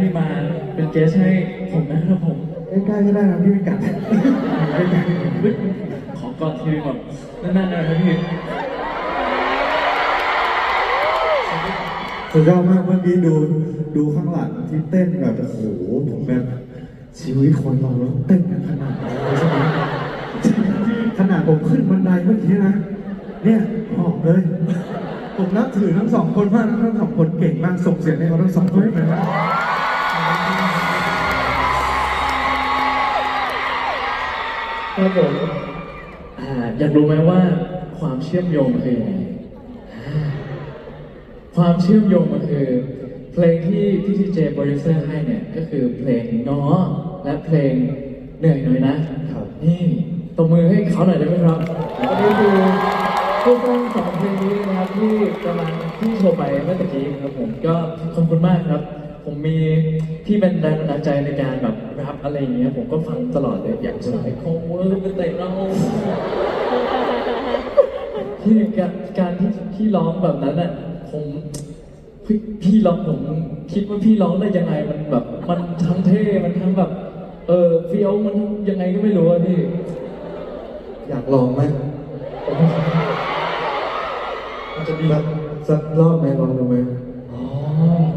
ที่มาเป็นเกสให้ผมนะครับผมใกล้ๆก็ได้นะพี่ไม่กัดขอกอดทีก่อนนั่นๆนะครับพี่สุดยอดมากเมื่อกี้ดูดูข้างหลังที่เต้นแบบโอ้โหผมแบบชีวิตคนเราแล้วเต้นกันขนาดไหนเลยใช่ไหมขนาดผมขึ้นบันไดเมื่อกี้นะเนี่ยหอบเลย ผมนับถือทั้งสองคนมากทั้งสองคนเก่งมากส่งเสียงให้เขาทั้งสองคนเลยนะ ครับผมอ่าอยากรู้ไหมว่าความเชื่อมโยงมันคือยังไงอ่าความเชื่อมโยงมันคือ เพลงที่ที่ทีเจโปรดิวเซอร์ให้เนี่ยก็คือเพลงง้อและเพลงเหนื่อยหน่อยนะครับ นี่ตบมือให้เขาหน่อยได้ไหมครับวันนี้คือผู้ฟังสองเพลงนี้นะครับที่กำลังที่โชว์ไปเมื่อตะกี้ครับผมก็ขอบคุณมากครับ ผมมีที่เป็นแรงบันดาลใจในการแบบรับอะไรอย่างเงี้ยผมก็ฟังตลอดเลยอยากจะไปโคเวอร์เป็นเตะเราที่การการที่ที่ร้องแบบนั้นอะผมพี่พี่ร้องผมคิดว่าพี่ร้องได้ยังไงมันแบบ มันทั้งเท่มันทั้งแบบ เออเฟี้ยวมันทั้งยังไงก็ไม่รู้อะพี่ อยากลองไหมมันจะดีแบบสักรอบไหมลองดูไหม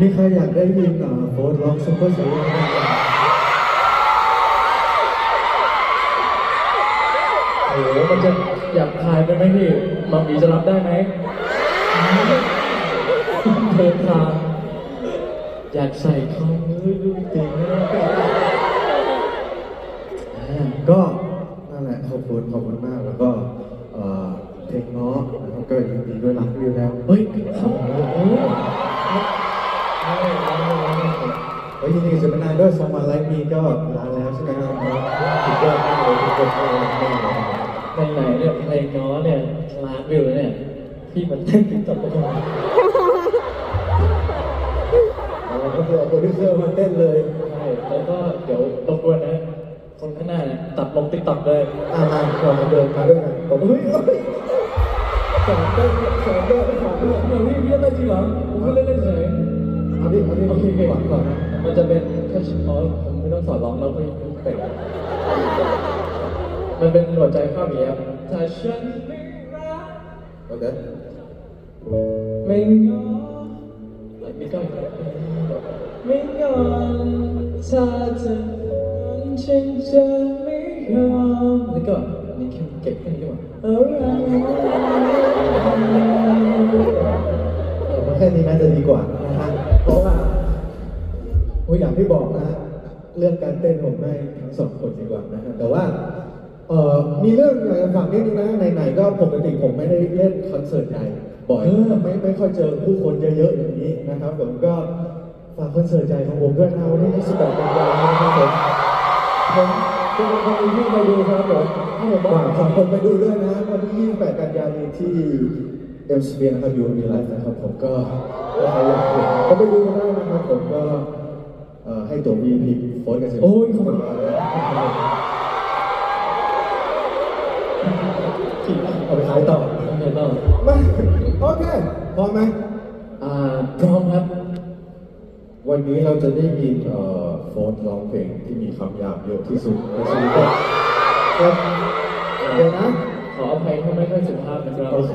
มีใครอยากได้ยินอะโฟร์ร้องซุปเปอร์เซอร์โอ้โหมันจะอยากทายไปไหมพี่มามีจะรับได้ไหมเดินทาอยากใส่ข้อมือดูเก่งนะอ่าก็นั่นแหละขอบคุณขอบคุณมากแล้วก็เอ่อเพลงเนาะนะครับก็ยินดีด้วยรักวิวแล้วเฮ้ยเขาโอ้ โหเฮ้ยยินดีกับเจะเป็นายด้วยสองวันไลฟ์มีก็ล้านแล้วใช่ไหมครับสุดยอดมากเลยทุกคนก็รักมากเลยในไหนเนี่ยเพลงน้อเนี่ยล้านวิวแล้วเนี่ยพี่มันเต้นติ๊กต็อกไปก่อนอ๋อก็คือเอาโปรดิวเซอร์มาเต้นเลยใช่แล้วก็เดี๋ยวรบกวนนะ คนข้างหน้าเนี่ยตัดลงติ๊กต็อกเลยอ่ามาก่อนเดินมาด้วยกันผมเฮ้ยเฮ้ยสอนเต้นสอนเต้นสอนเต้นเดี๋ยวพี่พี่เล่นจริงเหรอผมก็เล่นได้เฉยเอาดิเอาดิโอเคโอเคก่อนก่อนนะ มันจะเป็นแค่อ๋อผมไม่ต้องสอนร้องแล้วไม่เตะมันเป็นหัวใจข้ามอย่างเงี้ยครับถ้าฉันไม่รักโอเคไม่งอไม่ก็ไม่งอนถ้าเธอฉันจะไม่ยอมแล้วก็นี่แค่เก็บแค่นี้ก่อนเออเออแค่นี้น่าจะดีกว่านะฮะเพราะว่า โอ้ยอย่างที่บอกนะฮะเรื่องการเต้นผมให้ทั้งสองคนดีกว่านะฮะแต่ว่าเอ่อมีเรื่องอยากจะฝากนิดนึงนะไหนๆก็ปกติผมไม่ได้เล่นคอนเสิร์ตใหญ่บ่อยไม่ไม่ค่อยเจอผู้คนเยอะๆอย่างนี้นะครับ ผมก็ฝากคอนเสิร์ตใหญ่ของผมด้วยนะวันที่28กันยายนนะครับผมผมจะเป็นคนที่ไปดูครับผมถ้าผมฝาว่ากฝากคนไปดูด้วยนะวันที่28กันยายนนี้ที่เอ็มสเปียนะครับยูนีไลฟ์นะครับผมก็ถ้าใครอยากเห็นก็ไปดูกันได้นะครับผมก็ เอ่อให้ตัว VIP โฟนกันสิโอ้ยขอบคุณเอาไปขายต่อโอเคต่อมาโอเคพร้อมไหมอ่าพร้อมครับ วันนี้เราจะได้ยินเอ่อโฟนร้องเพลงที่มีคำหยาบเยอะที่สุดในชีวิตครับเดี๋ยวนะ ขออภัยถ้าไม่ค่อยสุภาพนะครับ โอเค